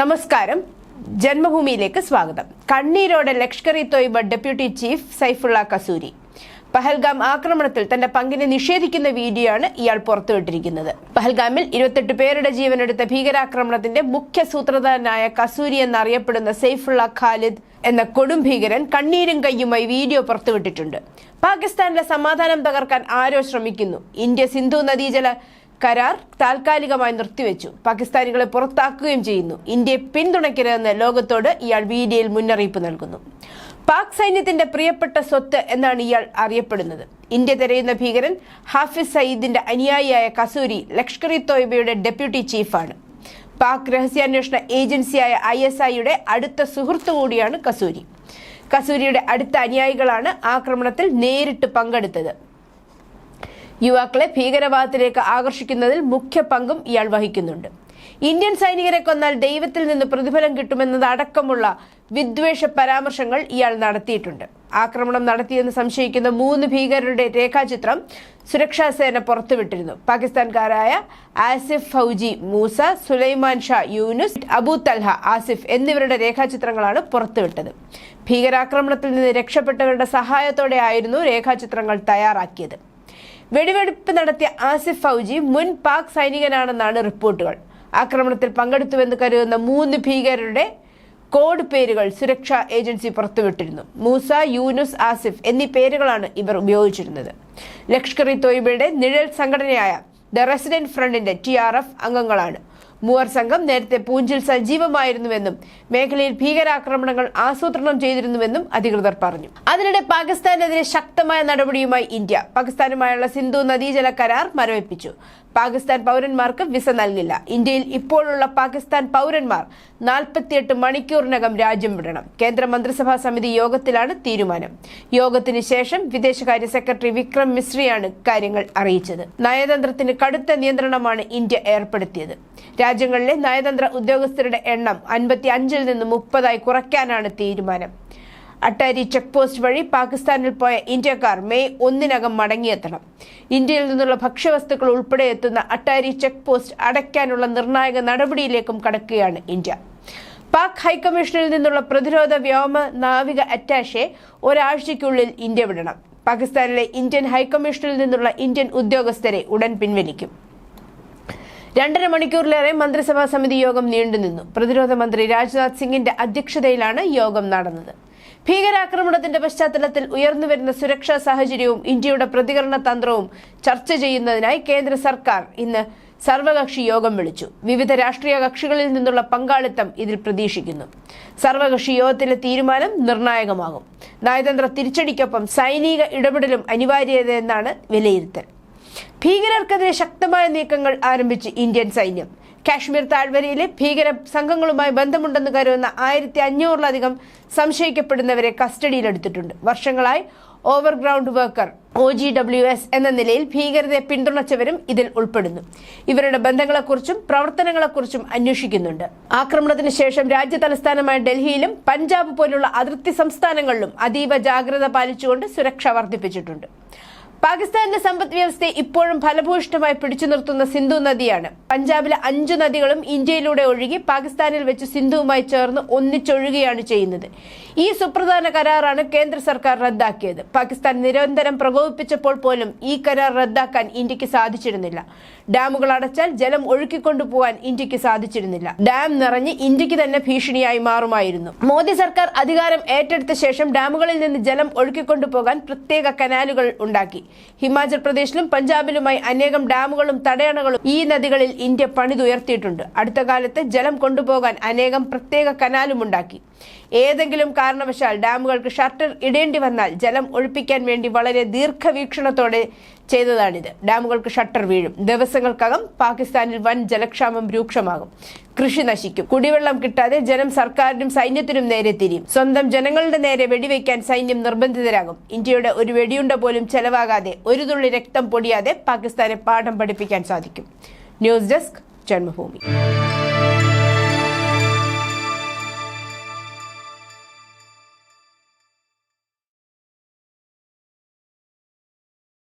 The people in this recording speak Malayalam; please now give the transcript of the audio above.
നമസ്കാരം. ജന്മഭൂമിയിലേക്ക് സ്വാഗതം. കണ്ണീരോടെ ലഷ്കർ ഇ തോയ്ബ ഡെപ്യൂട്ടി ചീഫ് സൈഫുള്ള കസൂരി. പഹൽഗാം ആക്രമണത്തിൽ തന്റെ പങ്കിനെ നിഷേധിക്കുന്ന വീഡിയോ ആണ് ഇയാൾ പുറത്തുവിട്ടിരിക്കുന്നത്. പഹൽഗാമിൽ ഇരുപത്തെട്ട് പേരുടെ ജീവനെടുത്ത ഭീകരാക്രമണത്തിന്റെ മുഖ്യ സൂത്രധാരനായ കസൂരി എന്നറിയപ്പെടുന്ന സൈഫുള്ള ഖാലിദ് എന്ന കൊടും ഭീകരൻ കണ്ണീരും കയ്യുമായി വീഡിയോ പുറത്തുവിട്ടിട്ടുണ്ട്. പാകിസ്ഥാനിലെ സമാധാനം തകർക്കാൻ ആരോ ശ്രമിക്കുന്നു. ഇന്ത്യ സിന്ധു നദീജല കരാർ താൽക്കാലികമായി നിർത്തിവെച്ചു. പാകിസ്ഥാനികളെ പുറത്താക്കുകയും ചെയ്യുന്നു. ഇന്ത്യയെ പിന്തുണയ്ക്കരുതെന്ന് ലോകത്തോട് ഇയാൾ വീഡിയോയിൽ മുന്നറിയിപ്പ് നൽകുന്നു. പാക് സൈന്യത്തിന്റെ പ്രിയപ്പെട്ട സ്വത്ത് എന്നാണ് ഇയാൾ അറിയപ്പെടുന്നത്. ഇന്ത്യ തിരയുന്ന ഭീകരൻ ഹാഫിസ് സയ്യിദിന്റെ അനുയായിയായ കസൂരി ലഷ്കർ ഇ തോയ്ബയുടെ ഡെപ്യൂട്ടി ചീഫാണ്. പാക് രഹസ്യാന്വേഷണ ഏജൻസിയായ ഐ എസ് ഐയുടെ അടുത്ത സുഹൃത്തു കൂടിയാണ് കസൂരി. കസൂരിയുടെ അടുത്ത അനുയായികളാണ് ആക്രമണത്തിൽ നേരിട്ട് പങ്കെടുത്തത്. യുവാക്കളെ ഭീകരവാദത്തിലേക്ക് ആകർഷിക്കുന്നതിൽ മുഖ്യ പങ്കും ഇയാൾ വഹിക്കുന്നുണ്ട്. ഇന്ത്യൻ സൈനികരെ കൊന്നാൽ ദൈവത്തിൽ നിന്ന് പ്രതിഫലം കിട്ടുമെന്നത് അടക്കമുള്ള വിദ്വേഷ പരാമർശങ്ങൾ ഇയാൾ നടത്തിയിട്ടുണ്ട്. ആക്രമണം നടത്തിയെന്ന് സംശയിക്കുന്ന മൂന്ന് ഭീകരരുടെ രേഖാചിത്രം സുരക്ഷാ സേന പുറത്തുവിട്ടിരുന്നു. പാകിസ്ഥാൻകാരായ ആസിഫ് ഫൗജി മൂസ സുലൈമാൻ ഷാ യൂനുസ് അബു തൽഹ ആസിഫ് എന്നിവരുടെ രേഖാചിത്രങ്ങളാണ് പുറത്തുവിട്ടത്. ഭീകരാക്രമണത്തിൽ നിന്ന് രക്ഷപ്പെട്ടവരുടെ സഹായത്തോടെ ആയിരുന്നു രേഖാചിത്രങ്ങൾ തയ്യാറാക്കിയത്. വെടിവെടുപ്പ് നടത്തിയ ആസിഫ് ഫൗജി മുൻ പാക് സൈനികനാണെന്നാണ് റിപ്പോർട്ടുകൾ. ആക്രമണത്തിൽ പങ്കെടുത്തുവെന്ന് കരുതുന്ന മൂന്ന് ഭീകരരുടെ കോഡ് പേരുകൾ സുരക്ഷാ ഏജൻസി പുറത്തുവിട്ടിരുന്നു. മൂസ യൂനുസ് ആസിഫ് എന്നീ പേരുകളാണ് ഇവർ ഉപയോഗിച്ചിരുന്നത്. ലഷ്കർ ഇ തോയിബയുടെ നിഴൽ സംഘടനയായ ദ റെസിഡന്റ് ഫ്രണ്ടിന്റെ ടി ആർ എഫ് അംഗങ്ങളാണ്. മൂവർ സംഘം നേരത്തെ പൂഞ്ചിൽ സജീവമായിരുന്നുവെന്നും മേഖലയിൽ ഭീകരാക്രമണങ്ങൾ ആസൂത്രണം ചെയ്തിരുന്നുവെന്നും അധികൃതർ പറഞ്ഞു. അതിനിടെ പാകിസ്ഥാനെതിരെ ശക്തമായ നടപടിയുമായി ഇന്ത്യ പാകിസ്ഥാനുമായുള്ള സിന്ധു നദീജല കരാർ മരവിപ്പിച്ചു. പാകിസ്ഥാൻ പൗരന്മാർക്ക് വിസ നൽകില്ല. ഇന്ത്യയിൽ ഇപ്പോഴുള്ള പാകിസ്ഥാൻ പൗരന്മാർ നാൽപ്പത്തിയെട്ട് മണിക്കൂറിനകം രാജ്യം വിടണം. കേന്ദ്ര മന്ത്രിസഭാ സമിതി യോഗത്തിലാണ് തീരുമാനം. യോഗത്തിന് ശേഷം വിദേശകാര്യ സെക്രട്ടറി വിക്രം മിശ്രിയാണ് കാര്യങ്ങൾ അറിയിച്ചത്. നയതന്ത്രത്തിന് കടുത്ത നിയന്ത്രണമാണ് ഇന്ത്യ ഏർപ്പെടുത്തിയത്. രാജ്യങ്ങളിലെ നയതന്ത്ര ഉദ്യോഗസ്ഥരുടെ എണ്ണം അൻപത്തി അഞ്ചിൽ നിന്ന് മുപ്പതായി കുറയ്ക്കാനാണ് തീരുമാനം. അട്ടാരി ചെക്ക് പോസ്റ്റ് വഴി പാകിസ്ഥാനിൽ പോയ ഇന്ത്യക്കാർ മെയ് ഒന്നിനകം മടങ്ങിയെത്തണം. ഇന്ത്യയിൽ നിന്നുള്ള ഭക്ഷ്യവസ്തുക്കൾ ഉൾപ്പെടെ എത്തുന്ന അട്ടാരി ചെക്ക് പോസ്റ്റ് അടയ്ക്കാനുള്ള നിർണായക നടപടിയിലേക്കും കടക്കുകയാണ് ഇന്ത്യ. പാക് ഹൈക്കമ്മീഷനിൽ നിന്നുള്ള പ്രതിരോധ വ്യോമ നാവിക അറ്റാഷെ ഒരാഴ്ചയ്ക്കുള്ളിൽ ഇന്ത്യ വിടണം. പാകിസ്ഥാനിലെ ഇന്ത്യൻ ഹൈക്കമ്മീഷനിൽ നിന്നുള്ള ഇന്ത്യൻ ഉദ്യോഗസ്ഥരെ ഉടൻ പിൻവലിക്കും. രണ്ടര മണിക്കൂറിലേറെ മന്ത്രിസഭാ സമിതി യോഗം നീണ്ടുനിന്നു. പ്രതിരോധ മന്ത്രി രാജ്നാഥ് സിംഗിന്റെ അധ്യക്ഷതയിലാണ് യോഗം നടന്നത്. ഭീകരാക്രമണത്തിന്റെ പശ്ചാത്തലത്തിൽ ഉയർന്നുവരുന്ന സുരക്ഷാ സാഹചര്യവും ഇന്ത്യയുടെ പ്രതികരണ തന്ത്രവും ചർച്ച ചെയ്യുന്നതിനായി കേന്ദ്ര സർക്കാർ ഇന്ന് സർവകക്ഷി യോഗം വിളിച്ചു. വിവിധ രാഷ്ട്രീയ കക്ഷികളിൽ നിന്നുള്ള പങ്കാളിത്തം ഇതിൽ പ്രതീക്ഷിക്കുന്നു. സർവകക്ഷി യോഗത്തിലെ തീരുമാനം നിർണായകമാകും. നയതന്ത്ര തിരിച്ചടിക്കൊപ്പം സൈനിക ഇടപെടലും അനിവാര്യതയെന്നാണ് വിലയിരുത്തൽ. ഭീകരർക്കെതിരെ ശക്തമായ നീക്കങ്ങൾ ആരംഭിച്ച് ഇന്ത്യൻ സൈന്യം. കാശ്മീർ താഴ്വരയിലെ ഭീകര സംഘങ്ങളുമായി ബന്ധമുണ്ടെന്ന് കരുതുന്ന ആയിരത്തി അഞ്ഞൂറിലധികം സംശയിക്കപ്പെടുന്നവരെ കസ്റ്റഡിയിലെടുത്തിട്ടുണ്ട്. വർഷങ്ങളായി overground worker O G W S എന്ന നിലയിൽ ഭീകരതയെ പിന്തുണച്ചവരും ഇതിൽ ഉൾപ്പെടുന്നു. ഇവരുടെ ബന്ധങ്ങളെക്കുറിച്ചും പ്രവർത്തനങ്ങളെക്കുറിച്ചും അന്വേഷിക്കുന്നുണ്ട്. ആക്രമണത്തിന് ശേഷം രാജ്യ തലസ്ഥാനമായ ഡൽഹിയിലും പഞ്ചാബ് പോലുള്ള അതിർത്തി സംസ്ഥാനങ്ങളിലും അതീവ ജാഗ്രത പാലിച്ചുകൊണ്ട് സുരക്ഷ വർദ്ധിപ്പിച്ചിട്ടുണ്ട്. പാകിസ്ഥാന്റെ സമ്പദ് വ്യവസ്ഥയെ ഇപ്പോഴും ഫലഭൂയിഷ്ടമായി പിടിച്ചു നിർത്തുന്ന സിന്ധു നദിയാണ്. പഞ്ചാബിലെ അഞ്ചു നദികളും ഇന്ത്യയിലൂടെ ഒഴുകി പാകിസ്ഥാനിൽ വെച്ച് സിന്ധുവുമായി ചേർന്ന് ഒന്നിച്ചൊഴുകയാണ് ചെയ്യുന്നത്. ഈ സുപ്രധാന കരാറാണ് കേന്ദ്ര സർക്കാർ റദ്ദാക്കിയത്. പാകിസ്ഥാൻ നിരന്തരം പ്രകോപിപ്പിച്ചപ്പോൾ പോലും ഈ കരാർ റദ്ദാക്കാൻ ഇന്ത്യയ്ക്ക് സാധിച്ചിരുന്നില്ല. ഡാമുകൾ അടച്ചാൽ ജലം ഒഴുക്കിക്കൊണ്ടുപോകാൻ ഇന്ത്യയ്ക്ക് സാധിച്ചിരുന്നില്ല. ഡാം നിറഞ്ഞ് ഇന്ത്യയ്ക്ക് തന്നെ ഭീഷണിയായി മാറുമായിരുന്നു. മോദി സർക്കാർ അധികാരം ഏറ്റെടുത്ത ശേഷം ഡാമുകളിൽ നിന്ന് ജലം ഒഴുക്കിക്കൊണ്ടുപോകാൻ പ്രത്യേക കനാലുകൾ ഉണ്ടാക്കി. ഹിമാചൽ പ്രദേശിലും പഞ്ചാബിലുമായി അനേകം ഡാമുകളും തടയണകളും ഈ നദികളിൽ ഇന്ത്യ പണിതുയർത്തിയിട്ടുണ്ട്. അടുത്ത കാലത്ത് ജലം കൊണ്ടുപോകാൻ അനേകം പ്രത്യേക കനാലും ഉണ്ടാക്കി. ഏതെങ്കിലും കാരണവശാൽ ഡാമുകൾക്ക് ഷട്ടർ ഇടേണ്ടി വന്നാൽ ജലം ഒഴിപ്പിക്കാൻ വേണ്ടി വളരെ ദീർഘവീക്ഷണത്തോടെ ചെയ്തതാണിത്. ഡാമുകൾക്ക് ഷട്ടർ വീഴും. ദിവസങ്ങൾക്കകം പാകിസ്ഥാനിൽ വൻ ജലക്ഷാമം രൂക്ഷമാകും. കൃഷി നശിക്കും. കുടിവെള്ളം കിട്ടാതെ ജനം സർക്കാരിനും സൈന്യത്തിനും നേരെ തിരിയും. സ്വന്തം ജനങ്ങളുടെ നേരെ വെടിവെക്കാൻ സൈന്യം നിർബന്ധിതരാകും. ഇന്ത്യയുടെ ഒരു വെടിയുണ്ട പോലും ചെലവാകാതെ ഒരു തുള്ളി രക്തം പൊടിയാതെ പാകിസ്ഥാനെ പാഠം പഠിപ്പിക്കാൻ സാധിക്കും. News desk Janmabhumi.